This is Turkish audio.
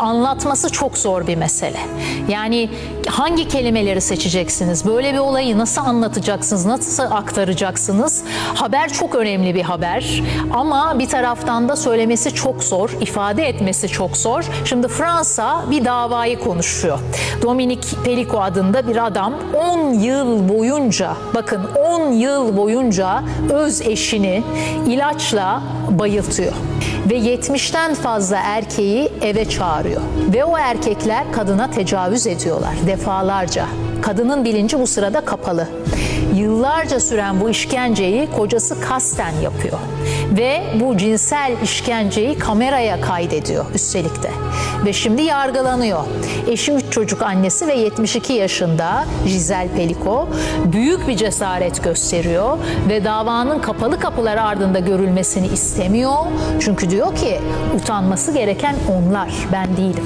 Anlatması çok zor bir mesele. Yani hangi kelimeleri seçeceksiniz? Böyle bir olayı nasıl anlatacaksınız? Nasıl aktaracaksınız? Haber çok önemli bir haber. Ama bir taraftan da söylemesi çok zor, ifade etmesi çok zor. Şimdi Fransa bir davayı konuşuyor. Dominique Pelico adında bir adam 10 yıl boyunca, bakın 10 yıl boyunca öz eşini ilaçla bayıltıyor ve 70'ten fazla erkeği eve çağırıyor. Ve o erkekler kadına tecavüz ediyorlar defalarca. Kadının bilinci bu sırada kapalı. Yıllarca süren bu işkenceyi kocası kasten yapıyor. Ve bu cinsel işkenceyi kameraya kaydediyor üstelik de. Ve şimdi yargılanıyor. Eşi 3 çocuk annesi ve 72 yaşında Giselle Pelico büyük bir cesaret gösteriyor ve davanın kapalı kapılar ardında görülmesini istemiyor. Çünkü diyor ki utanması gereken onlar, ben değilim.